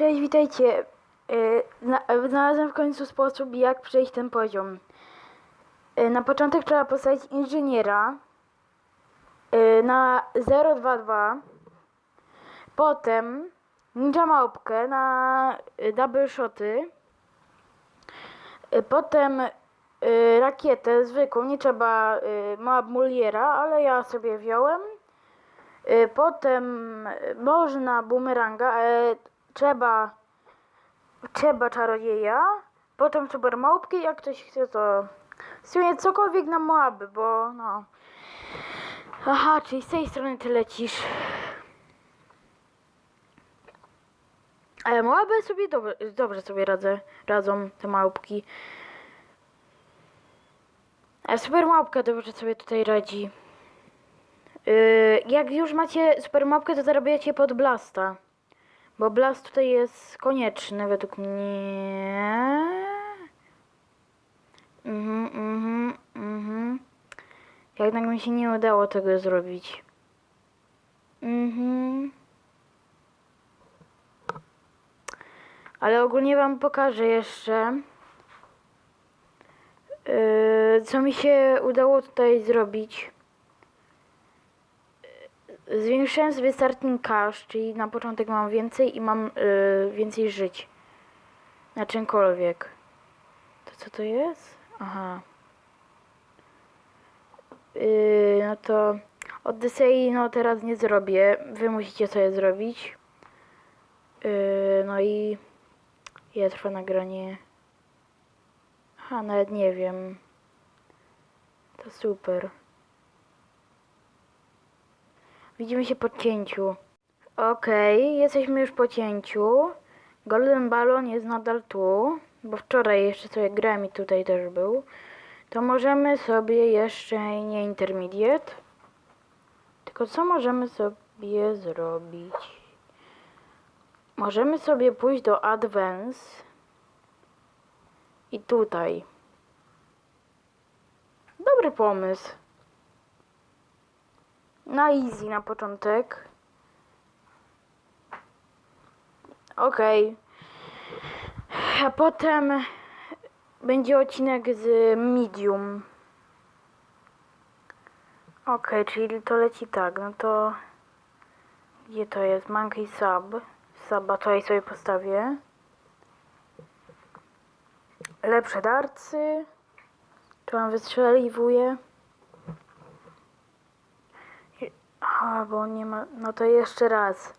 Cześć, witajcie. Yy, zna- Znalazłem w końcu sposób, jak przejść ten poziom. Yy, Na początek trzeba postawić inżyniera na 022. Potem ninja małpkę na double shoty. Potem rakietę zwykłą, nie trzeba mała muliera, ale ja sobie wziąłem. Potem można bumeranga, ale trzeba, trzeba czarodzieja. Potem super małpki, jak ktoś chce to w cokolwiek na moaby, bo no. Aha, czyli z tej strony ty lecisz. Ale moaby sobie dobrze, dobrze sobie radzę, radzą te małpki. A super małpka dobrze sobie tutaj radzi. Yy, jak już macie super mapkę, to zarabiacie pod blasta. Bo blast tutaj jest konieczny według mnie. Mhm, mhm, mhm. Jednak mi się nie udało tego zrobić. Mhm. Ale ogólnie wam pokażę jeszcze. Yy, co mi się udało tutaj zrobić. Zwiększyłem sobie starting cash, czyli na początek mam więcej i mam y, więcej żyć. Na czymkolwiek. To co to jest? Aha. Yy, no to Odyssey no teraz nie zrobię. Wy musicie sobie zrobić. Yy, no i ile trwa nagranie? Aha, nawet nie wiem. To super. Widzimy się po cięciu. Okej, jesteśmy już po cięciu. Golden Ballon jest nadal tu, bo wczoraj jeszcze sobie grałem i tutaj też był. To możemy sobie jeszcze nie intermediate. Tylko co możemy sobie zrobić? Możemy sobie pójść do Advance. I tutaj. Dobry pomysł. Na easy na początek. Okej. A potem będzie odcinek z medium. Okej, czyli to leci tak, no to gdzie to jest? Monkey sub. Suba tutaj sobie postawię. Lepsze darcy. Tu mam wystrzeliwuję. A, bo nie ma. No to jeszcze raz.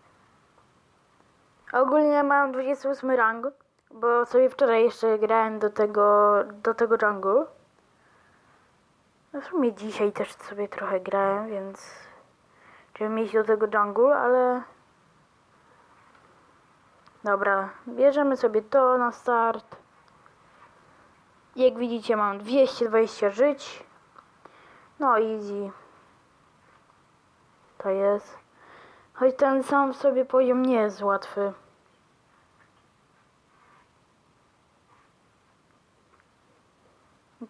Ogólnie mam 28 rang, bo sobie wczoraj jeszcze grałem do tego, do tego jungle. No w sumie dzisiaj też sobie trochę grałem, więc żeby mieć do tego jungle, ale dobra, bierzemy sobie to na start. Jak widzicie mam 220 żyć. No easy. To jest. Choć ten sam w sobie poziom nie jest łatwy.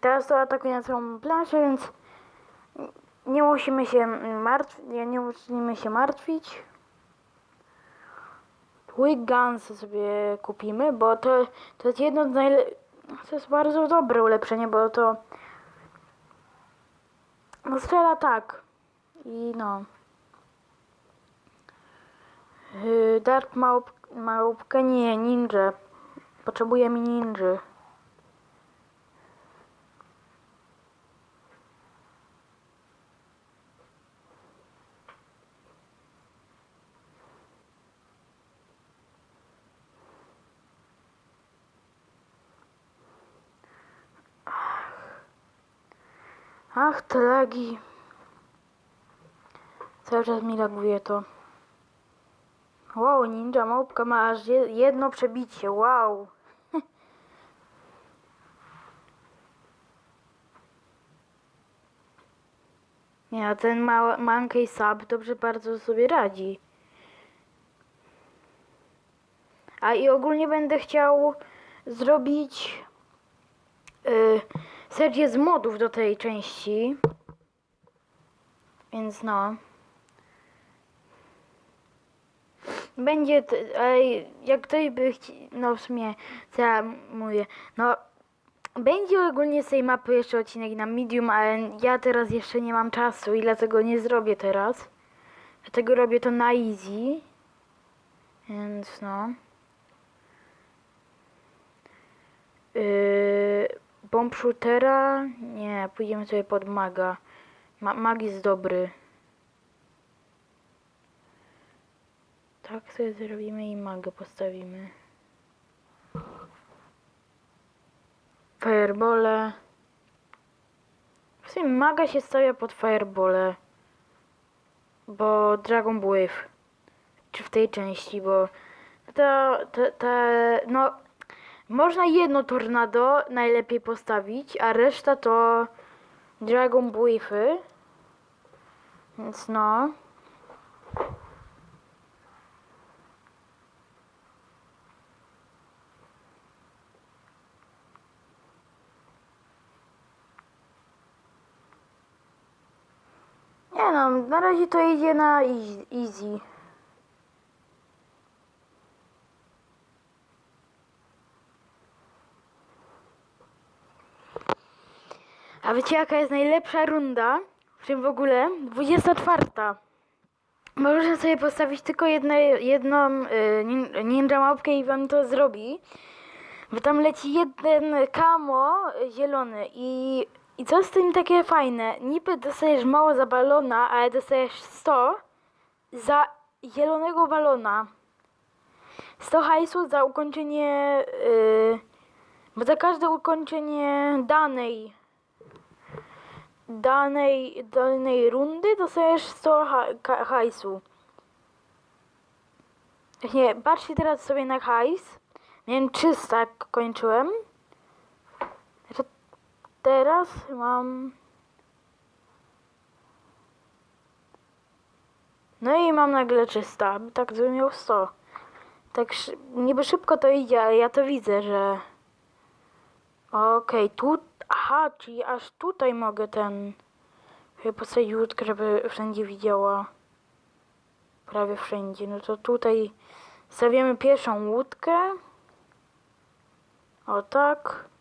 Teraz to atakuje na całą planszę, więc nie musimy się martwić. Nie musimy się martwić. Quick Guns sobie kupimy, bo to, to jest jedno z najlepszych. To jest bardzo dobre ulepszenie, bo to. No strzela tak. I no. Yy, Dark małp, małpkę nie, ninja. Potrzebuję mi ninja. Ach, te lagi. Cały czas mi laguje to. Wow, ninja małpka ma aż je- jedno przebicie, wow. Nie, a ten ma Monkey Sub dobrze bardzo sobie radzi. A i ogólnie będę chciał zrobić yy, serię z modów do tej części. Więc no. Będzie, t- ej, jak ktoś by chci, no w sumie, co ja mówię, no będzie ogólnie z tej mapy jeszcze odcinek na medium, ale ja teraz jeszcze nie mam czasu i dlatego nie zrobię teraz. Dlatego robię to na easy. Więc no. Yy, bomb shootera? Nie, pójdziemy sobie pod maga. Ma mag jest dobry. Tak sobie zrobimy i magę postawimy. Firebole. W sumie maga się stawia pod firebole. Bo Dragon Wave. Czy w tej części, bo to, to, to, no, można jedno tornado najlepiej postawić, a reszta to Dragon Wave'y. Więc no. Na razie to idzie na eas- easy. A wiecie jaka jest najlepsza runda? W tym w ogóle? 24. Można sobie postawić tylko jedne, jedną y, nin- ninja małpkę i wam to zrobi. Bo tam leci jeden kamo zielony i, i co z tym takie fajne? Niby dostajesz mało za balona, ale dostajesz 100 za zielonego balona. 100 hajsu za ukończenie, yy, bo za każde ukończenie danej danej, danej rundy dostajesz 100 ha hajsu. Nie, patrzcie teraz sobie na hajs. Miałem 300 jak kończyłem. Teraz mam... No i mam nagle 300. Tak bym miał 100. Tak niby szybko to idzie, ale ja to widzę, że... Okej, tu... Aha, czyli aż tutaj mogę ten... Postawić łódkę, żeby wszędzie widziała. Prawie wszędzie. No to tutaj stawiamy pierwszą łódkę. O tak.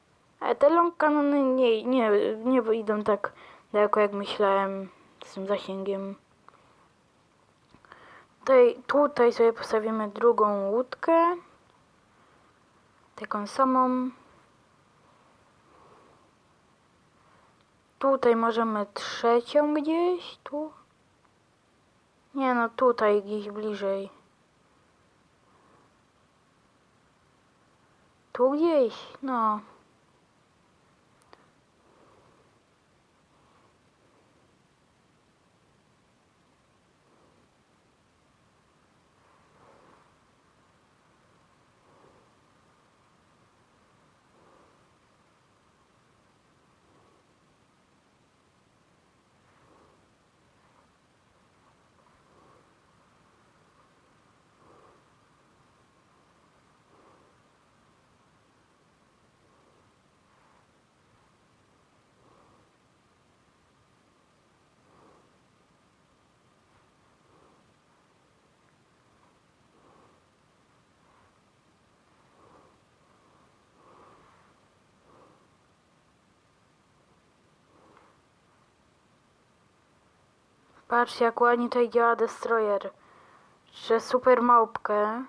Te long kanony nie, nie, nie idą tak daleko jak myślałem z tym zasięgiem. Tutaj, tutaj sobie postawimy drugą łódkę. Taką samą. Tutaj możemy trzecią gdzieś, tu. Nie no, tutaj gdzieś bliżej. Tu gdzieś, no. Patrzcie, jak ładnie tutaj działa Destroyer. Że super małpkę.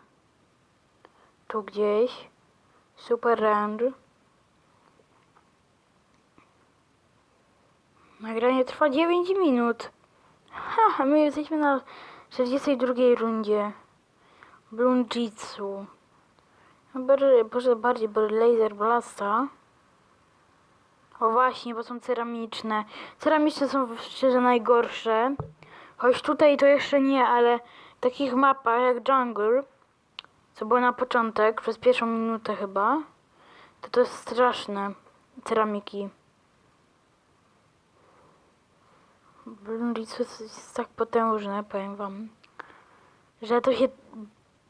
Tu gdzieś. Super range. Nagranie trwa 9 minut. Ha, my jesteśmy na 42 rundzie. Blunjitsu. Może bardziej bo laser blasta. O właśnie, bo są ceramiczne. Ceramiczne są szczerze najgorsze. Choć tutaj to jeszcze nie, ale w takich mapach jak Jungle, co było na początek, przez pierwszą minutę chyba, to to jest straszne. Ceramiki. Blunjitsu jest, tak potężne, powiem wam, że to się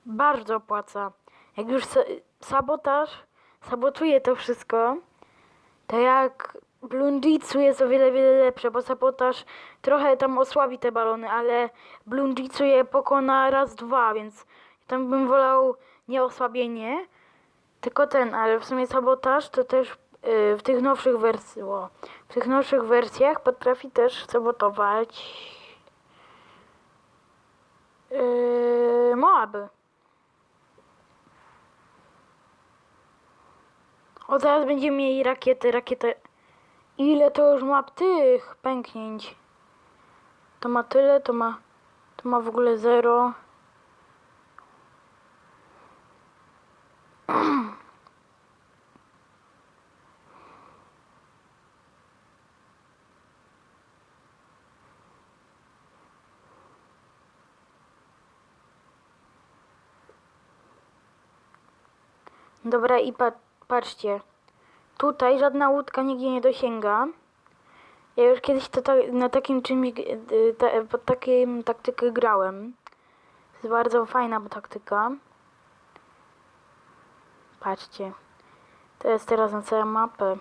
bardzo opłaca. Jak już sa- sabotaż sabotuje to wszystko, to jak Blunjitsu jest o wiele, wiele lepsze, bo sabotaż trochę tam osłabi te balony, ale Blunjitsu je pokona raz, dwa, więc tam bym wolał nie osłabienie, tylko ten, ale w sumie sabotaż to też y, w tych nowszych wersjach, w tych nowszych wersjach potrafi też sabotować yy, Moaby. O, teraz będziemy mieli rakiety, rakietę. Ile to już ma tych pęknięć? To ma tyle, to ma, to ma w ogóle zero. Dobra, i pa patrzcie. Tutaj żadna łódka nigdzie nie dosięga. Ja już kiedyś to ta na takim czymś, y, ta pod takim taktykę grałem. To jest bardzo fajna taktyka. Patrzcie. To jest teraz na całą mapę.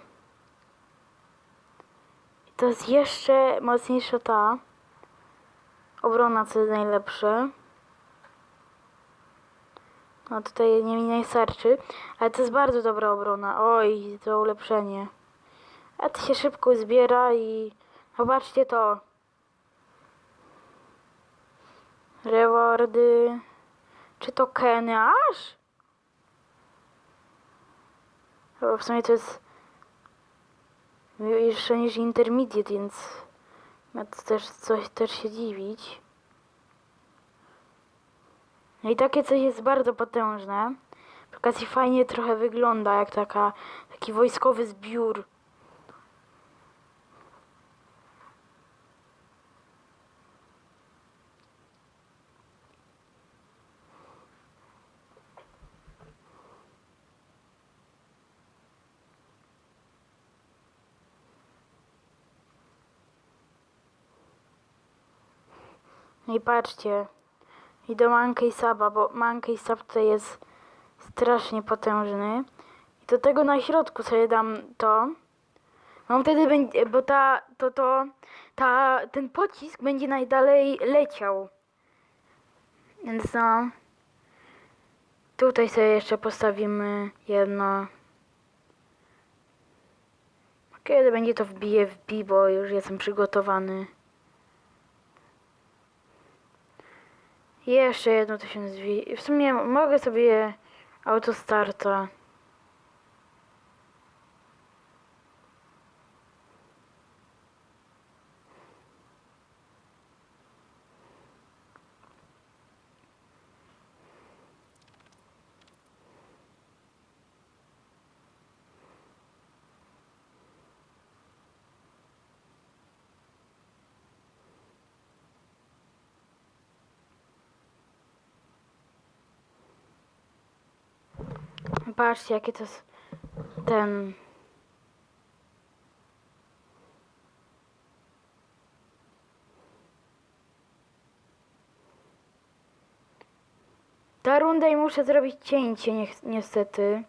I to jest jeszcze mocniejsza ta obrona, co jest najlepsze. No tutaj nie mi najstarczy, ale to jest bardzo dobra obrona. Oj, to ulepszenie. A to się szybko zbiera i zobaczcie to. Rewardy. Czy to Keny aż? Bo w sumie to jest jeszcze niż intermediate, więc ma to też coś też się dziwić. No i takie coś jest bardzo potężne. Przy okazji fajnie trochę wygląda, jak taka, taki wojskowy zbiór. No i patrzcie, i do Monkey Saba, bo Monkey Sab tutaj jest strasznie potężny. I do tego na środku sobie dam to. No wtedy będzie, bo ta, to, to, ta, ten pocisk będzie najdalej leciał. Więc no. Tutaj sobie jeszcze postawimy jedno. Kiedy będzie to wbije, wbij, bo już jestem przygotowany. Jeszcze jedno nazwie. W sumie mogę sobie autostarta. Patrzcie, jakie to jest ten. Ta runda i muszę zrobić cięcie, niech, niestety.